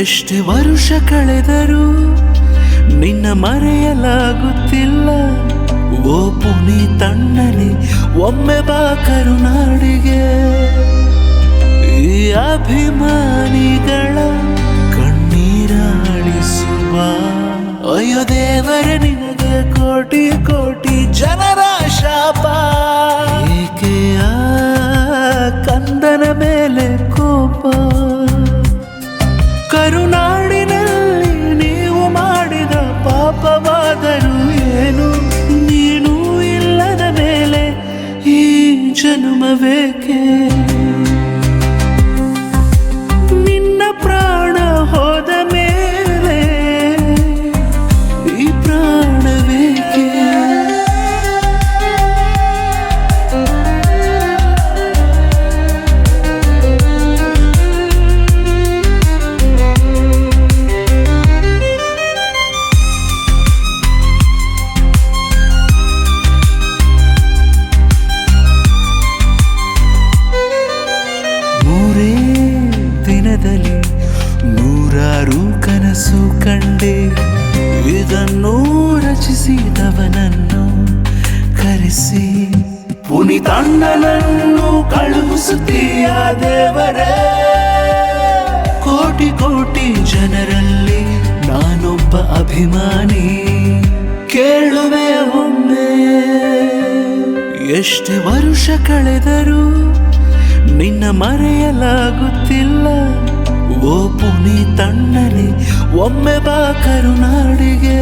ಎಷ್ಟೇ ವರುಷ ಕಳೆದರೂ ನಿನ್ನ ಮರೆಯಲಾಗುತ್ತಿಲ್ಲ. ಓ ಪುನಿ ತಣ್ಣನೆ, ಒಮ್ಮೆ ಬಾ ಕರುನಾಡಿಗೆ. ಈ ಅಭಿಮಾನಿಗಳ ಕಣ್ಣೀರಾಳಿಸುವ. ಅಯ್ಯೋ ದೇವರ, ನಿನಗೆ ಕೋಟಿ ಕೋಟಿ ಜನ್ಮವೇಕೆ ನೂರಾರು ಕನಸು ಕಂಡೆ ಇದನ್ನು ರಚಿಸಿದವನನ್ನು ಕರೆಸಿ. ಪುನಿತಣ್ಣನನ್ನು ಕಳುಹಿಸುತ್ತೀಯ ದೇವರೇ? ಕೋಟಿ ಕೋಟಿ ಜನರಲ್ಲಿ ನಾನೊಬ್ಬ ಅಭಿಮಾನಿ. ಕೇಳುವೆ ಒಮ್ಮೆ ಎಷ್ಟು ವರುಷ ಕಳೆದರೂ ನಿನ್ನ ಮರೆಯಲಾಗುತ್ತಿಲ್ಲ. ಓ ಪುನಿ ತಣ್ಣನೆ ಒಮ್ಮೆ ಬಾ ಕರುನಾಡಿಗೆ.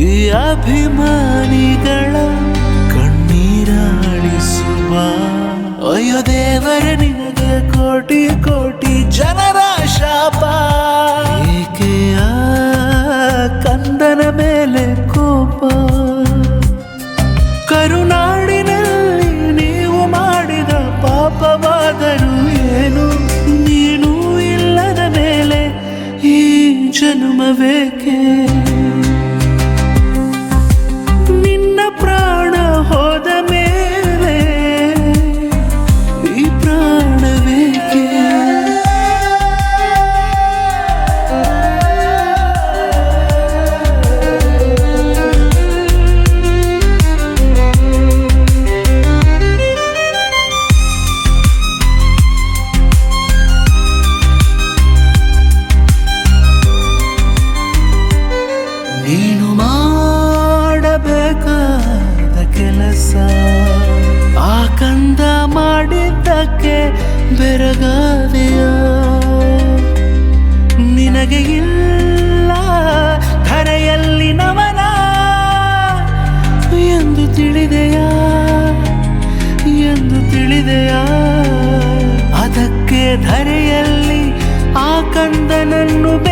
ಈ ಅಭಿಮಾನಿಗಳ ಕಣ್ಣೀರಾಳಿಸುವ. ಅಯ್ಯೋ ದೇವರ ಮಾಡಬೇಕಾದ ಕೆಲಸ. ಆ ಕಂದ ಮಾಡಿದ್ದಕ್ಕೆ ಬೆರಗಾದೆಯ? ನಿನಗೆ ಇಲ್ಲ ಧರೆಯಲ್ಲಿ ನಮನ ಎಂದು ತಿಳಿದೆಯ? ಎಂದು ತಿಳಿದೆಯ? ಅದಕ್ಕೆ ಧರೆಯಲ್ಲಿ ಆ ಕಂದನನ್ನು